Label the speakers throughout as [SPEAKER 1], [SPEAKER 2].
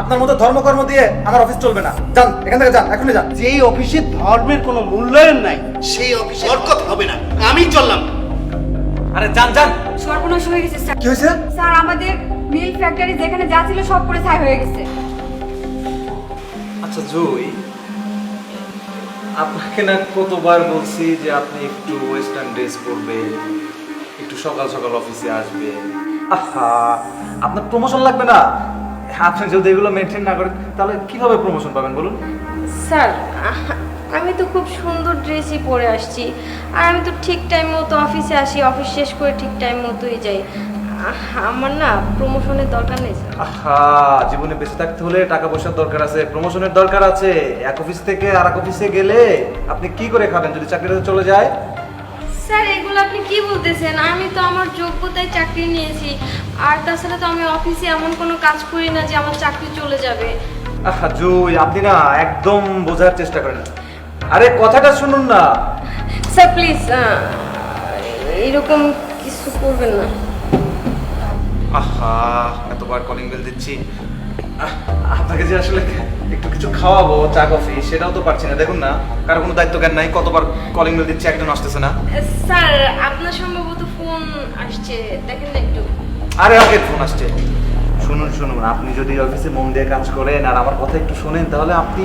[SPEAKER 1] আপনার মতো ধর্মকর্ম দিয়ে আমার অফিস চলবে না। যান এখান থেকে যান এখনই যান।
[SPEAKER 2] যেই অফিসে ধর্মের কোনো মূল্যায়ন নাই সেই অফিসে বরকত হবে না। আমি চললাম।
[SPEAKER 1] আরে যান যান।
[SPEAKER 3] সর্বনাশ হয়ে গেছে স্যার।
[SPEAKER 1] কি হয়েছে?
[SPEAKER 3] স্যার আমাদের মিল ফ্যাক্টরি যেখানে যা ছিল সব পরে ছাই হয়ে গেছে।
[SPEAKER 4] আচ্ছা জুই আপনাকে না কতবার বলছি যে আপনি একটু ওয়েস্টার্ন ড্রেস পরবেন একটু সকাল সকাল অফিসে আসবেন
[SPEAKER 1] আহা আপনার প্রমোশন লাগবে না। আপনি যদি এগুলো মেনটেন না করেন তাহলে কীভাবে প্রমোশন পাবেন বলুন?
[SPEAKER 5] স্যার আমি তো খুব সুন্দর ড্রেসই পরে আসছি। আর আমি তো ঠিক টাইম মতো অফিসে আসি অফিস শেষ করে ঠিক টাইম মতোই যাই। আমার না প্রমোশনের দরকার নেই
[SPEAKER 1] আহা জীবনে বেঁচে থাকতে হলে টাকা পয়সার দরকার আছে প্রমোশনের দরকার আছে। এক অফিস থেকে আর এক অফিসে গেলে আপনি কি করে খাবেন যদি চাকরিতে চলে যায়?
[SPEAKER 5] স্যার এগুলো আপনি কি বলতেছেন? আমি তো আমার যোগ্যতায় চাকরি নিয়েছি। আর তাছাড়া তো আমি অফিসে এমন কোনো কাজ করি না যে আমার চাকরি চলে যাবে।
[SPEAKER 1] আহা জুই আপনি না একদম বোঝার চেষ্টা করেন আরে কথাটা শুনুন না।
[SPEAKER 5] স্যার প্লিজ এরকম কিছু করবেন না।
[SPEAKER 1] আহা এতবার কলিং বেল দিচ্ছি। আপনাকে যে আসলে একটু কিছু খাওয়াবো চা কফি সেটাও তো পারছি না। দেখুন না কারও কোনো দায়িত্ব জ্ঞান নাই কতবার কলিং বেল দিচ্ছি একজন আসতেছে না।
[SPEAKER 5] স্যার আপনার সম্ভবত ফোন আসছে। দেখেন না একটু।
[SPEAKER 1] আরে আগের ফোন আসছে। শুনুন শুনুন আপনি যদি অফিসে মন দিয়ে কাজ করেন আর আমার কথা একটু শোনেন তাহলে আপনি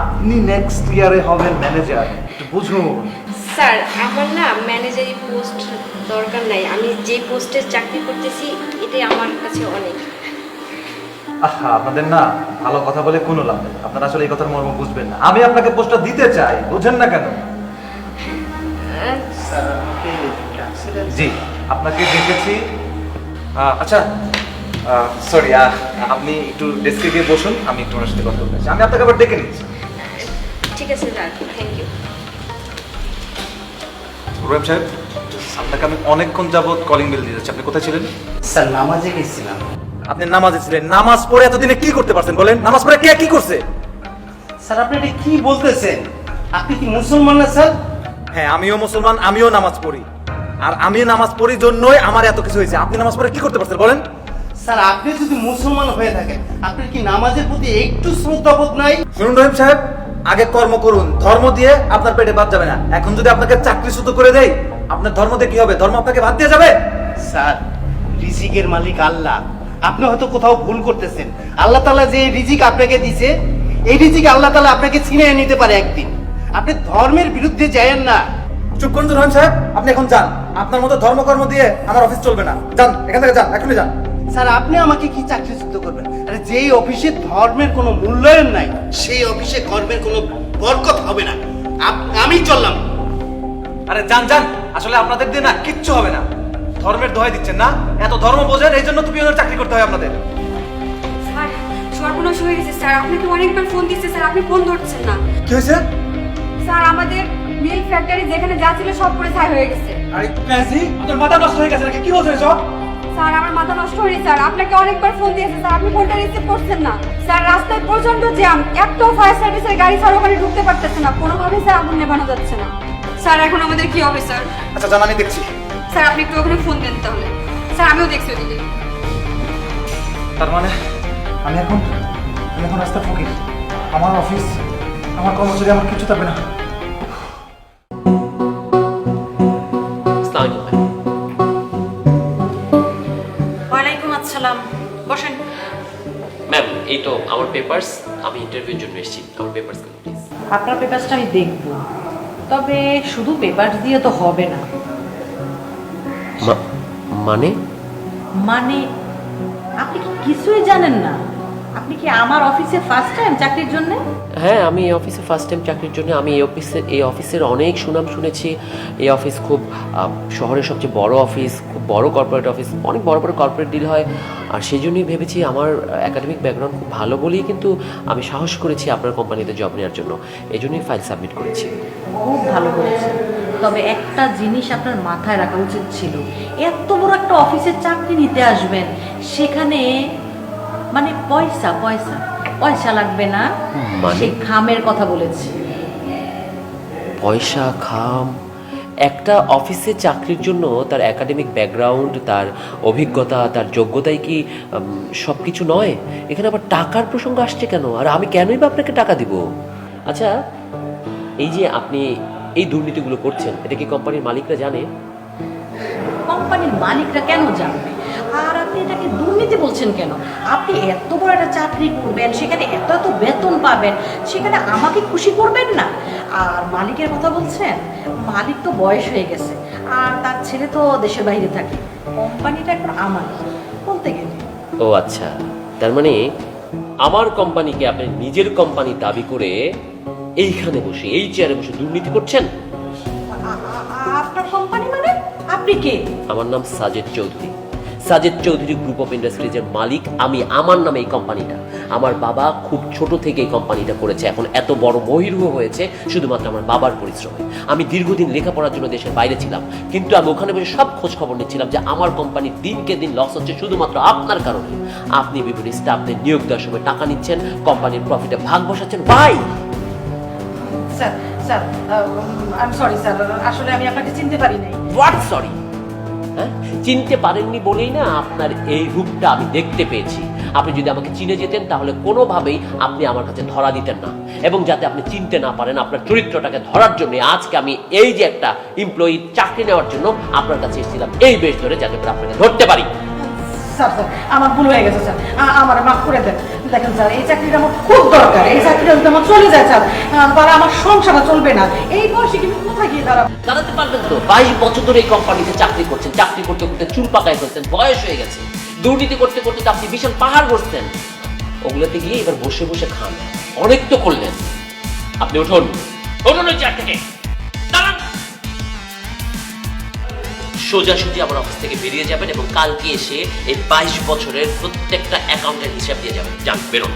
[SPEAKER 1] আপনি নেক্সট ইয়ারে হবেন ম্যানেজার একটু বুঝুন।
[SPEAKER 5] স্যার আমার না ম্যানেজারি পোস্ট দরকার নাই। আমি যে পোস্টে চাকরি করতেছি এটাই আমার কাছে অনেক।
[SPEAKER 1] আহা আপনাদের না ভালো কথা বলে কোনো লাভ নেই। আপনারা আসলে এই কথার মর্ম বুঝবেন না। আমি আপনাকে পোস্টটা দিতে চাই বুঝেন না কেন? জি আপনাকে দেখেছি। আচ্ছা সরি আপনি একটু ডেস্কে গিয়ে বসুন আমি একটু ওনার সাথে কথা বলতে চাই। আমি আপনাকে আবার ডেকে নিচ্ছি।
[SPEAKER 5] ঠিক আছে স্যার থ্যাংক ইউ
[SPEAKER 1] রোয়েব সাহেব আপনাকে আমি অনেকক্ষণ যাবত কলিং বেল দিয়ে যাচ্ছি। আপনি কোথায় ছিলেন?
[SPEAKER 2] স্যার নামাজে গেছিলাম।
[SPEAKER 1] আপনি নামাজে ছিলেন। নামাজ পড়ে এতদিনে কি করতে পারছেন বলেন? নামাজ পড়ে কে কি করছে?
[SPEAKER 2] স্যার আপনি এটা কি বলতেছেন? আপনি কি মুসলমান না স্যার?
[SPEAKER 1] হ্যাঁ আমিও মুসলমান আমিও নামাজ পড়ি। আর আমি নামাজ পড়ি জন্যই আমার এত কিছু হয়েছে। আপনি নামাজ পড়ে কি করতে পারছেন বলেন?
[SPEAKER 2] স্যার আপনি যদি মুসলমান হয়ে থাকেন আপনার কি নামাজের প্রতি একটু শ্রদ্ধাবোধ নাই?
[SPEAKER 1] শুনুন রহিম সাহেব আগে কর্ম করুন। ধর্ম দিয়ে আপনার পেটে বাদ যাবে না। এখন যদি আপনাকে চাকরিচ্যুত করে দেয় আপনার ধর্ম দিয়ে কি হবে? ধর্ম আপনাকে বাদ দিয়ে যাবে?
[SPEAKER 2] স্যার রিজিকের মালিক আল্লাহ। আপনি হয়তো কোথাও ভুল করতেছেন। আল্লাহ তালা যে রিজিক আপনাকে দিছে এই রিজিক আল্লাহ তালা আপনাকে ছিনিয়ে নিতে পারে একদিন। আপনি ধর্মের বিরুদ্ধে যায়েন না।
[SPEAKER 1] চুপ করুন রহিম সাহেব আপনি এখন যান। আপনার মতো ধর্মকর্ম দিয়ে আমার অফিস চলবে না। যান এখান থেকে যান এখনই যান।
[SPEAKER 2] স্যার আপনি আমাকে কি চাকরিচ্যুত করবেন? আরে যেই অফিসে ধর্মের কোনো মূল্যায়ন নাই সেই অফিসে ধর্মের কোনো বরকত হবে না। আমি চললাম।
[SPEAKER 1] আরে যান যান। আসলে আপনাদের দিয়ে না কিচ্ছু হবে না। ধর্মের দোহাই দিচ্ছেন না? এত ধর্ম বোঝেন এই জন্য তুমি ওনার চাকরি করতে হয় আপনাদের।
[SPEAKER 3] স্যার সর্বনাশ হয়ে গেছে স্যার। আপনাকে অনেকবার ফোন দিচ্ছে স্যার। আপনি ফোন ধরছেন না।
[SPEAKER 1] কি হয়েছে?
[SPEAKER 3] স্যার আমাদের মিল ফ্যাক্টরি যেখানে যা ছিল সব পরে ছাই হয়ে গেছে।
[SPEAKER 1] আরে কাজী আপনার মাথা নষ্ট হয়ে গেছে নাকি? কি বলছেন সব
[SPEAKER 3] স্যার আমার মাথা নষ্ট হয়নি স্যার। আপনাকে অনেকবার ফোন দিয়েছে স্যার। আপনি ফোনটা রিসিভ করছেন না। স্যার রাস্তায় প্রচণ্ড জ্যাম। একটাও ফায়ার সার্ভিসের গাড়ি স্যার ওখানে ঢুকতে পারতেছে না। কোনোভাবেই স্যার আগুন নেভানো যাচ্ছে না। স্যার এখন আমাদের কি হবে স্যার?
[SPEAKER 1] আচ্ছা জান আমি দেখছি।
[SPEAKER 3] স্যার আপনি একটু ওখানে ফোন দেন তাহলে। স্যার আমিও দেখছি ওদিকে।
[SPEAKER 1] তার মানে আমি এখন আমি এখন রাস্তা ফকির। আমার অফিস আমার কর্মচারী আমার কিছু থাকবে না।
[SPEAKER 6] ওয়ালাইকুম আসসালাম। বসেন।
[SPEAKER 7] ম্যাম এই তো আমার পেপারস আমি ইন্টারভিউর জন্য এসেছি। আমার প্লিজ
[SPEAKER 6] আপনার পেপারসটা আমি দেখব। তবে শুধু পেপার দিয়ে তো হবে না।
[SPEAKER 7] মানে?
[SPEAKER 6] মানে আপনি কি কিছুই জানেন না? আপনি কি আমার অফিসে ফার্স্ট টাইম চাকরির জন্য?
[SPEAKER 7] হ্যাঁ আমি এই অফিসে ফার্স্ট টাইম চাকরির জন্য আমি এই অফিসের এই অফিসের অনেক সুনাম শুনেছি। এই অফিস খুব শহরের সবচেয়ে বড় অফিস খুব বড় কর্পোরেট অফিস অনেক বড় বড় কর্পোরেট ডিল হয়। আর সেই জন্যই ভেবেছি আমার একাডেমিক ব্যাকগ্রাউন্ড খুব ভালো বলেই কিন্তু আমি সাহস করেছি আপনার কোম্পানিতে জব নেওয়ার জন্য। এই জন্যই ফাইল সাবমিট করেছি।
[SPEAKER 6] খুব ভালো করেছে তবে একটা জিনিস আপনার মাথায় রাখা উচিত ছিল। এত বড় একটা অফিসে চাকরি নিতে আসবেন সেখানে মানে পয়সা পয়সা পয়সা লাগবে না?
[SPEAKER 7] মানে?
[SPEAKER 6] সেই খামের কথা বলেছি।
[SPEAKER 7] পয়সা খাম একটা অফিসে চাকরির জন্য তার একাডেমিক ব্যাকগ্রাউন্ড তার অভিজ্ঞতা তার যোগ্যতাই কি সব কিছু নয়? এখানে আবার টাকার প্রসঙ্গ আসছে কেন? আর আমি কেনই বা আপনাকে টাকা দিব? আচ্ছা এই যে আপনি এই দুর্নীতিগুলো করছেন এটা কি কোম্পানির মালিকরা জানে?
[SPEAKER 6] কোম্পানির মালিকরা কেন জানবে? আর আপনি এটাকে দুর্নীতি বলছেন কেন? আপনি এত বড় একটা চাকরি করবেন সেখানে এত এত বেতন পাবেন সেখানে আমাকে খুশি করবেন না? আর মালিকের কথা বলছেন? মালিক তো বয়স হয়ে গেছে আর তার ছেলে তো দেশের বাইরে থাকে। কোম্পানিটা এখন আমার বলতে গেলে।
[SPEAKER 7] ও আচ্ছা তার মানে আমার কোম্পানিকে আপনি নিজের কোম্পানি দাবি করে এইখানে বসে এই চেয়ারে বসে দুর্নীতি করছেন?
[SPEAKER 6] আপনার কোম্পানি মানে? আপনি কে?
[SPEAKER 7] আমার নাম সাজেদ চৌধুরী। সাজেদ চৌধুরী গ্রুপ অফ ইন্ডাস্ট্রিজের মালিক আমি আমার নামে এই কোম্পানিটা আমার বাবা খুব ছোট থেকে এই কোম্পানিটা করেছে এখন এত বড় মহিরুহ হয়েছে শুধুমাত্র আমার বাবার পরিশ্রমে। আমি দীর্ঘদিন লেখাপড়ার জন্য দেশের বাইরে ছিলাম কিন্তু আমি ওখানে বসে সব খোঁজ খবর নিচ্ছিলাম যে আমার কোম্পানি দিনকে দিন লস হচ্ছে শুধুমাত্র আপনার কারণে। আপনি বিভিন্ন স্টাফদের নিয়োগ দেওয়ার সময় টাকা নিচ্ছেন কোম্পানির প্রফিটে ভাগ বসাচ্ছেন ভাই
[SPEAKER 6] চিনতে
[SPEAKER 7] হ্যাঁ? চিনতে পারেননি বলেই না আপনার এই রূপটা আমি দেখতে পেয়েছি। আপনি যদি আমাকে চিনে যেতেন, তাহলে কোনোভাবেই আপনি আমার কাছে ধরা দিতেন না। এবং যাতে আপনি চিনতে না পারেন, আপনার চরিত্রটাকে ধরার জন্য আজকে আমি এই যে একটা এমপ্লয়ি চাকরি নেওয়ার জন্য আপনার কাছে এসেছিলাম। এই বেশ ধরে যাতে করে আপনাকে ধরতে পারি।
[SPEAKER 6] স্যার স্যার, আমার ভুল হয়ে গেছে, স্যার। আমার মাফ করে দেন। দেখেন, স্যার, এই চাকরিটা আমার খুব দরকার। এই চাকরিটা যদি আমার চলে যায়, স্যার তাহলে আমার সংসারটা চলবে না। এই বয়সে কিন্তু কোথায় গিয়ে
[SPEAKER 7] দাঁড়াতে পারবেন তো? বাইশ বছর ধরে এই কোম্পানিতে চাকরি করছেন। চাকরি করতে করতে চুল পাকায় ফেলছেন, বয়স হয়ে গেছে। দুর্নীতি করতে করতে তো আপনি বিশাল পাহাড় বসছেন ওগুলোতে গিয়ে এবার বসে বসে খান। অনেক তো করলেন। আপনি উঠুন। উঠুন ওই চেয়ার থেকে। সোজাসুজি আমার অফিস থেকে বেরিয়ে যাবেন এবং কালকে এসে এই বাইশ বছরের প্রত্যেকটা অ্যাকাউন্টের হিসাব দিয়ে যাবেন। যান, বেরোন।